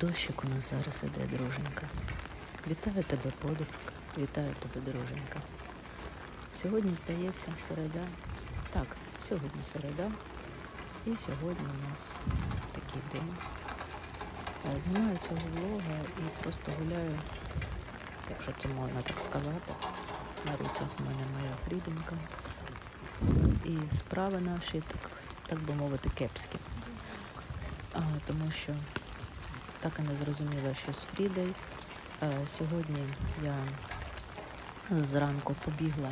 Дощик у нас зараз іде, друженька. Вітаю тебе, подруга. Вітаю тебе, друженька. Сьогодні, здається, середа. Так, сьогодні середа. І сьогодні у нас такий день. Е, Знімаю цього влога і просто гуляю, якщо це можна так сказати. На руцях у мене моя фріденька. І справи наші, так, так би мовити, кепські. А, тому що так і не зрозуміла, що з Фрідою. Е, Сьогодні я зранку побігла,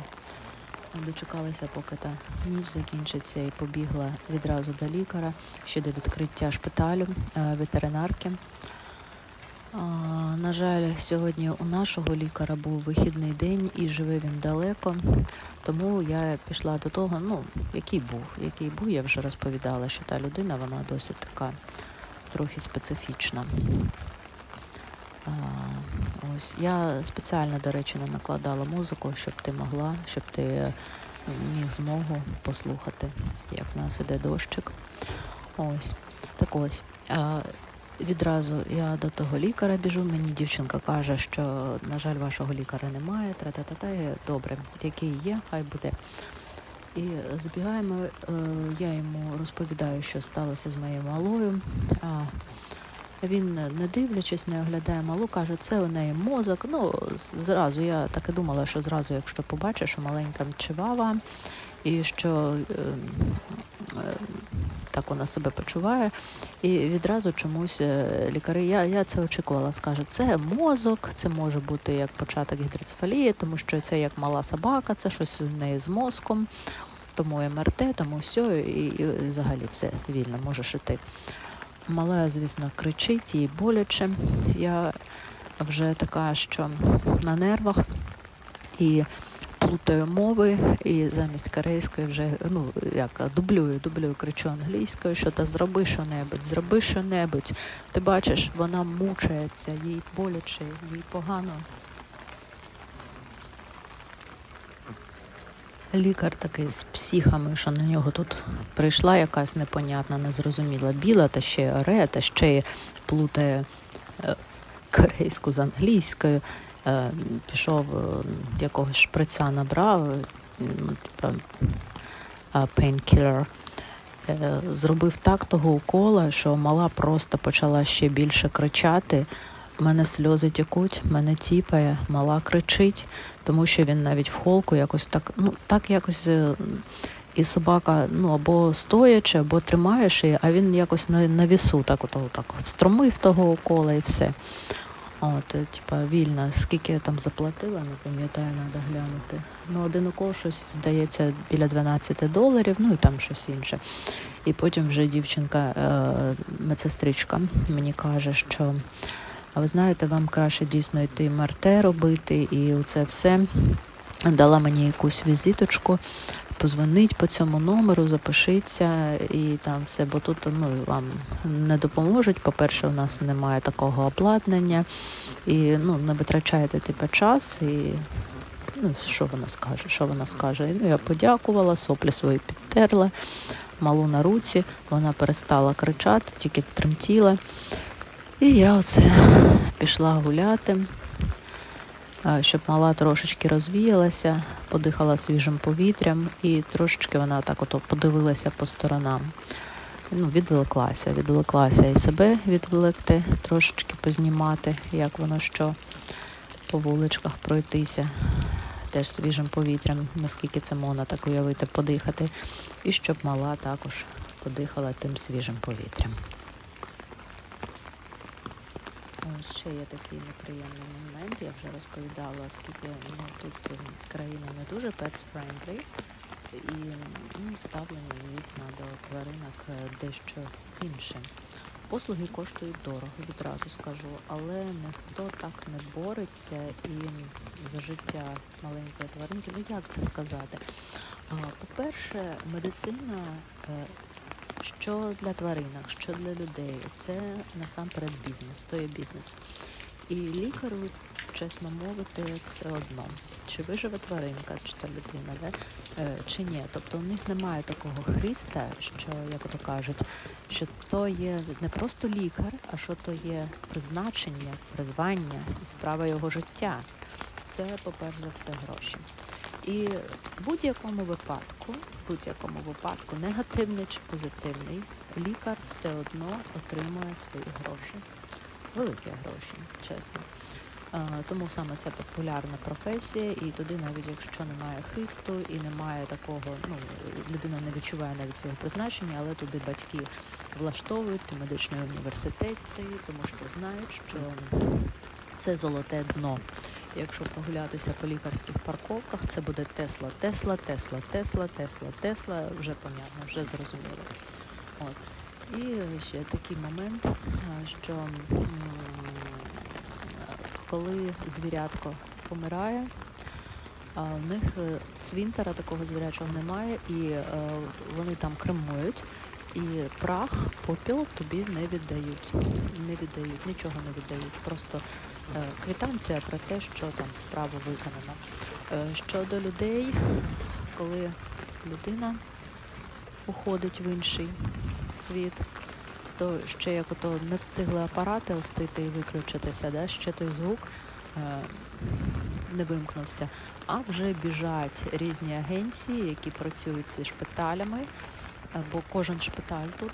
дочекалася, поки та ніч закінчиться, і побігла відразу до лікаря ще до відкриття шпиталю е, ветеринарки. На жаль, сьогодні у нашого лікаря був вихідний день і живе він далеко, тому я пішла до того, ну, який був, який був, я вже розповідала, що та людина, вона досить така трохи специфічна. Ось. Я спеціально, до речі, не накладала музику, щоб ти могла, щоб ти е, міг змогу послухати, як в нас іде дощик. Ось. Так ось. Відразу я до того лікаря біжу. Мені дівчинка каже, що, на жаль, вашого лікаря немає. Тра-та-та-та. Добре, який є, хай буде. І забігаємо, е, я йому розповідаю, що сталося з моєю малою. А він, не дивлячись, не оглядає малу, каже, це у неї мозок. Ну, зразу я так і думала, що зразу, якщо побачиш, що маленька чивава, і що е, е, так вона себе почуває, і відразу чомусь е, лікарі, я, я це очікувала, скаже, це мозок, це може бути як початок гідроцефалії, тому що це як мала собака, це щось в неї з мозком, тому МРТ, тому все, і, і взагалі все вільно, можеш іти. Мала, звісно, кричить, їй боляче. Я вже така, що на нервах і плутаю мови, і замість корейської вже ну як дублюю, дублюю, кричу англійською, що та зроби що-небудь, зроби що-небудь. Ти бачиш, вона мучається, їй боляче, їй погано. Лікар такий з психами, що на нього тут прийшла якась непонятна, незрозуміла біла, та ще й оре, та ще плутає е, корейську з англійською. Е, Пішов е, якогось шприца набрав, е, ну, типа. Е, Зробив так того укола, що мала просто почала ще більше кричати. Мене сльози тікуть, мене тіпає, мала кричить, тому що він навіть в холку якось так, ну так якось. е, І собака ну або стоячи, або тримаєш її, а він якось на, на вісу так ото так встромив того укола і все. От, е, типа вільно, скільки я там заплатила, не пам'ятаю, треба глянути. Ну, один укол щось здається біля 12 доларів, ну і там щось інше. І потім вже дівчинка, е, медсестричка, мені каже, що а ви знаєте, вам краще дійсно йти МРТ робити, і це все. Дала мені якусь візиточку, позвонить по цьому номеру, запишіться і там все, бо тут ну, вам не допоможуть. По-перше, у нас немає такого обладнання, і ну, не витрачаєте типу, час і. Ну, що вона скаже? Що вона скаже? Ну, я подякувала, соплі свої підтерла, малу на руці, вона перестала кричати, тільки тремтіла. І я оце пішла гуляти, щоб мала трошечки розвіялася, подихала свіжим повітрям і трошечки вона так ото подивилася по сторонам. Ну, відвлеклася, відвлеклася і себе відвлекти, трошечки познімати, як воно що по вуличках пройтися, теж свіжим повітрям, наскільки це можна так уявити, подихати, і щоб мала також подихала тим свіжим повітрям. Ось ще є такий неприємний момент, я вже розповідала, оскільки ну, тут ем, країна не дуже pets-friendly, і ну, ставлення, звісно, до тваринок е, дещо інше. Послуги коштують дорого, відразу скажу, але ніхто так не бореться і за життя маленької тваринки. Ну як це сказати? По-перше, медицина е, що для тваринок, що для людей, це насамперед бізнес, то є бізнес. І лікарю, чесно мовити, все одно. чи виживе тваринка, чи та людина, да? е, чи ні. Тобто у них немає такого христа, що, як то кажуть, що то є не просто лікар, а що то є призначення, призвання і справа його життя. Це, по-перше за все, гроші. І в будь-якому випадку, в будь-якому випадку, негативний чи позитивний, лікар все одно отримує свої гроші. Великі гроші, чесно. Тому саме це популярна професія, і туди, навіть якщо немає хисту і немає такого, ну людина не відчуває навіть свого призначення, але туди батьки влаштовують медичні університети, тому що знають, що це золоте дно. Якщо прогулятися по лікарських парковках, це буде Тесла, Тесла, Тесла, Тесла, Тесла, Тесла, вже понятно, вже зрозуміло. От. І ще такий момент, що коли звірятко помирає, в них е, цвинтара такого звірячого немає, і е, вони там кремують, і прах, попіл тобі не віддають. Не віддають, нічого не віддають. Просто е, квитанція про те, що там справа виконана. Е, щодо людей, коли людина уходить в інший світ, то ще як ото не встигли апарати остити і виключитися, да? ще той звук е, не вимкнувся, а вже біжать різні агенції, які працюють зі шпиталями, бо кожен шпиталь тут,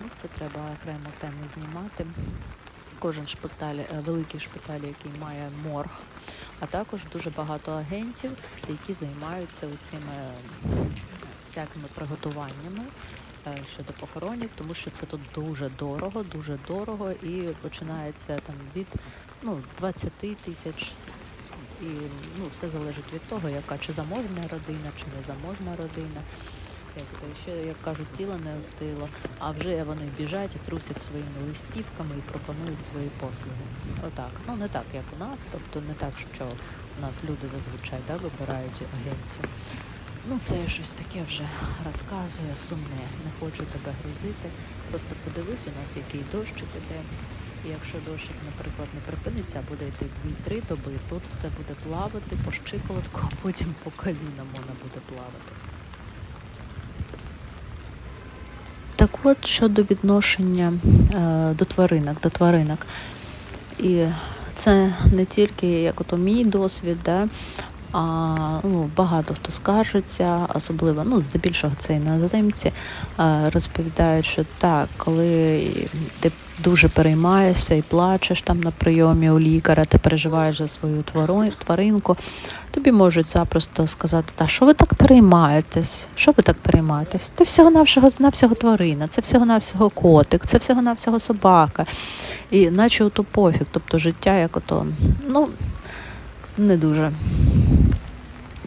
ну це треба окремо тему знімати. Кожен шпиталь, е, великий шпиталь, який має морг, а також дуже багато агентів, які займаються усіми всякими приготуваннями е, щодо похоронів, тому що це тут дуже дорого, дуже дорого і починається там від ну, 20 тисяч. І ну, все залежить від того, яка чи заможна родина, чи не заможна родина. Як ще, як кажуть, тіло не остило, а вже вони біжать і трусять своїми листівками і пропонують свої послуги. Отак. Ну не так, як у нас, тобто не так, що у нас люди зазвичай да, вибирають агенцію. Ну, це я щось таке вже розказує, сумне. Не хочу тебе грузити. Просто подивись, у нас який дощик іде. Якщо дощик, наприклад, не припиниться, а буде йти 2-3 доби, тут все буде плавати по щиколотку, а потім по колінам вона буде плавати. Так от щодо відношення е, до тваринок, до тваринок. І це не тільки як ото мій досвід, да, а ну, багато хто скаржиться, особливо, ну, здебільшого це іноземці, розповідають, що так, коли ти дуже переймаєшся і плачеш там на прийомі у лікаря, ти переживаєш за свою тваринку, тобі можуть запросто сказати, та що ви так переймаєтесь? Що ви так переймаєтесь? Це всього-навсього навсього тварина, це всього-навсього котик, це всього-навсього собака. І наче ото пофіг, тобто життя як ото, ну, не дуже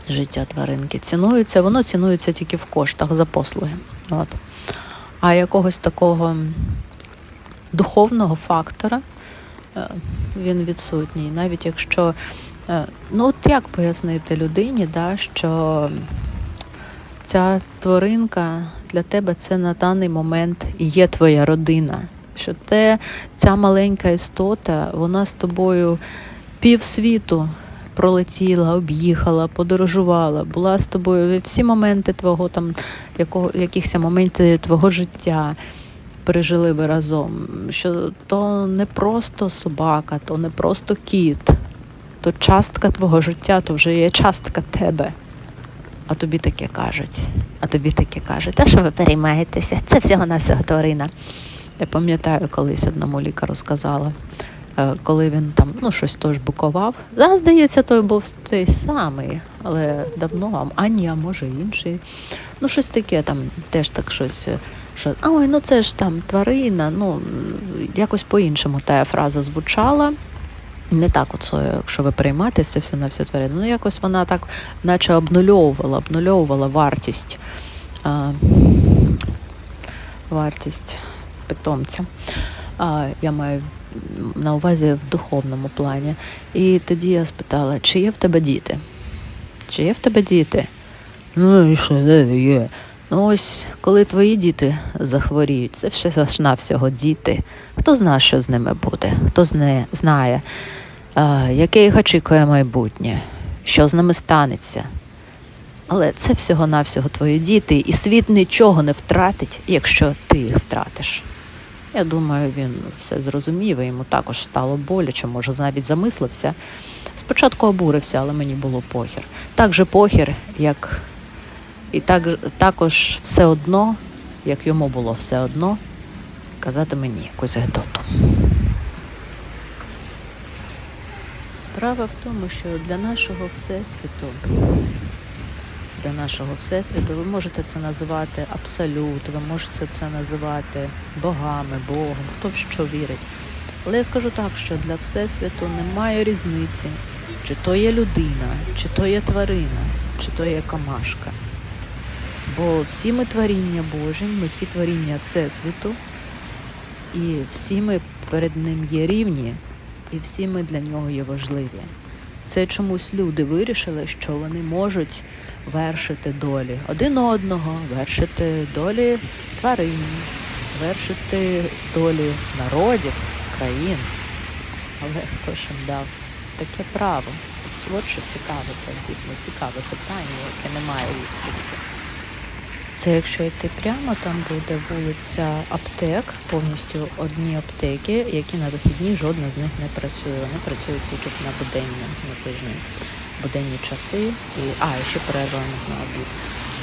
життя тваринки цінується, воно цінується тільки в коштах за послуги. От. А якогось такого духовного фактора е, він відсутній. Навіть якщо, е, ну от як пояснити людині, да, що ця тваринка для тебе це на даний момент і є твоя родина. Що те, ця маленька істота, вона з тобою півсвіту пролетіла, об'їхала, подорожувала, була з тобою всі моменти твого там, якого, якихось моменти твого життя пережили ви разом. Що то не просто собака, то не просто кіт, то частка твого життя, то вже є частка тебе. А тобі таке кажуть. А тобі таке кажуть, а що ви переймаєтеся? Це всього навсього тварина. Я пам'ятаю, колись одному лікару сказала, коли він там ну, щось теж букував. Да, здається, той був той самий, але давно, а ні, а може інший. Ну, щось таке там теж так щось. е, Що, а ой, ну це ж там тварина, ну якось по-іншому та фраза звучала. Не так, от, якщо ви приймаєтесь, це все на все тварина. Ну, якось вона так, наче обнульовувала, обнульовувала вартість. А, вартість питомця. А, я маю на увазі в духовному плані. І тоді я спитала, чи є в тебе діти? Чи є в тебе діти? Ну, і що є? Ну ось, коли твої діти захворіють, це все ж навсього діти. Хто знає, що з ними буде, хто зне, знає, а, яке їх очікує майбутнє. що з ними станеться. Але це всього-навсього твої діти, і світ нічого не втратить, якщо ти їх втратиш. Я думаю, він все зрозумів, і йому також стало боляче, може, навіть замислився. Спочатку обурився, але мені було похір. Так же похір, як і так, також все одно, як йому було все одно, казати мені якусь гедоту. Справа в тому, що для нашого всесвіту, для нашого всесвіту, ви можете це називати абсолют, ви можете це називати богами, Богом, хто в що вірить. Але я скажу так, що для всесвіту немає різниці, чи то є людина, чи то є тварина, чи то є камашка. Бо всі ми творіння Божі, ми всі творіння Всесвіту, і всі ми перед ним є рівні, і всі ми для нього є важливі. Це чомусь люди вирішили, що вони можуть вершити долі один одного, вершити долі тварин, вершити долі народів, країн. Але хто ж їм дав таке право? От що цікаве, це дійсно цікаве питання, яке не має відповіді. Це якщо йти прямо, там буде вулиця аптек, повністю одні аптеки, які на вихідні жодна з них не працює. Вони працюють тільки на буденні, на тижні, буденні часи. І, а, і ще перерва на обід.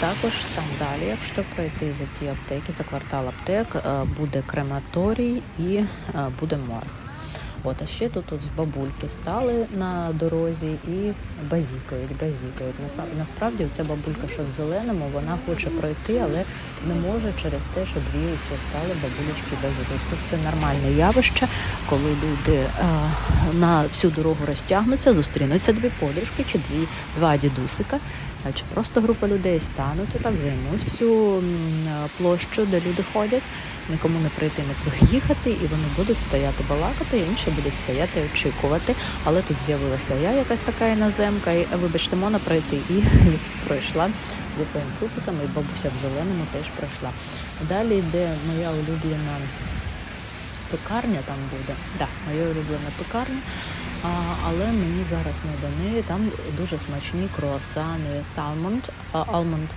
Також там далі, якщо пройти за ті аптеки, за квартал аптек, е, буде крематорій і е, буде морг. От, а ще тут от бабульки стали на дорозі і базікають, базікають. Насправді ця бабулька, що в зеленому, вона хоче пройти, але не може через те, що дві ось стали бабулечки базікають. Це, це нормальне явище, коли люди е, на всю дорогу розтягнуться, зустрінуться дві подружки чи дві, два дідусика, чи просто група людей стануть і так займуть всю площу, де люди ходять, нікому не прийти, не проїхати, і вони будуть стояти балакати, інші будуть стояти і очікувати. Але тут з'явилася я, якась така іноземка, і вибачте, можна пройти. І пройшла зі своїм цуциками, і бабуся в зеленому теж пройшла. Далі йде моя улюблена пекарня там буде. Да, моя улюблена пекарня. А, але мені зараз не до неї. Там дуже смачні круасани салмонд, алмонд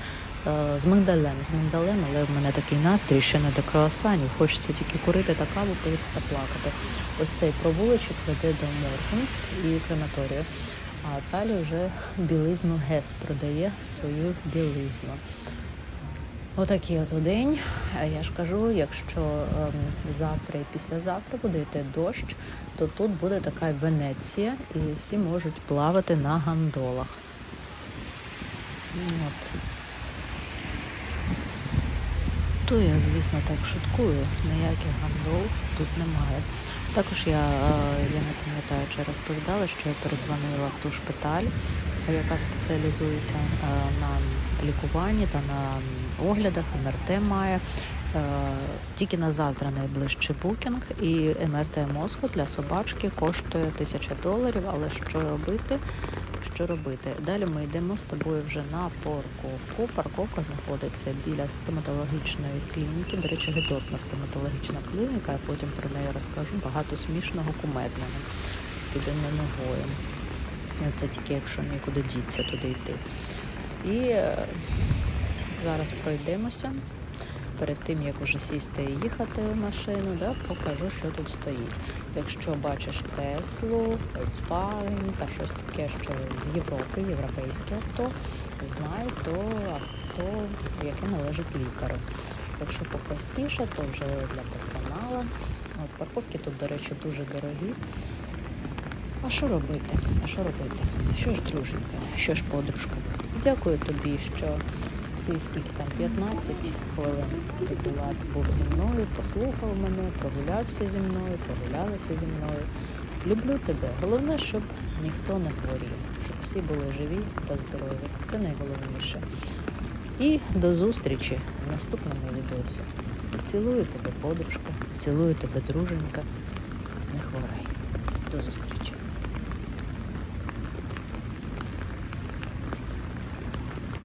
з мигдалем, з мигдалем, але в мене такий настрій, ще не до круасанів. Хочеться тільки курити та каву, пити та плакати. Ось цей провулочок веде до моргу і крематорію. А далі вже білизну ГЕС продає свою білизну. Отакий от день. Я ж кажу, якщо ем, завтра і післязавтра буде йти дощ, то тут буде така Венеція, і всі можуть плавати на гандолах. От. То я, звісно, так шуткую, ніяких гандол тут немає. Також я, е, я не пам'ятаю, чи розповідала, що я перезвонила в ту шпиталь, яка спеціалізується е, на лікуванні та на оглядах, МРТ має. Е, Тільки на завтра найближчий букінг і МРТ мозку для собачки коштує тисяча доларів, але що робити? Що робити? Далі ми йдемо з тобою вже на парковку. Парковка знаходиться біля стоматологічної клініки. До речі, відосна стоматологічна клініка, я потім про неї розкажу. Багато смішного кумедного. Туди не ногою. Це тільки якщо нікуди діться туди йти. І е, зараз пройдемося. Перед тим, як уже сісти і їхати в машину, да, покажу, що тут стоїть. Якщо бачиш Теслу, Volkswagen та щось таке, що з Європи, європейське авто, знай, то авто, яке належить лікарю. Якщо попростіше, то вже для персоналу. От, парковки тут, до речі, дуже дорогі. А що робити? А що робити? Що ж, друженька, що ж, подружка? Дякую тобі, що ці скільки там 15 хвилин ти був зі мною, послухав мене, прогулявся зі мною, прогулялася зі мною. Люблю тебе. Головне, щоб ніхто не хворів, щоб всі були живі та здорові. Це найголовніше. І до зустрічі в наступному відео. Цілую тебе, подружка, цілую тебе, друженька. Не хворай. До зустрічі.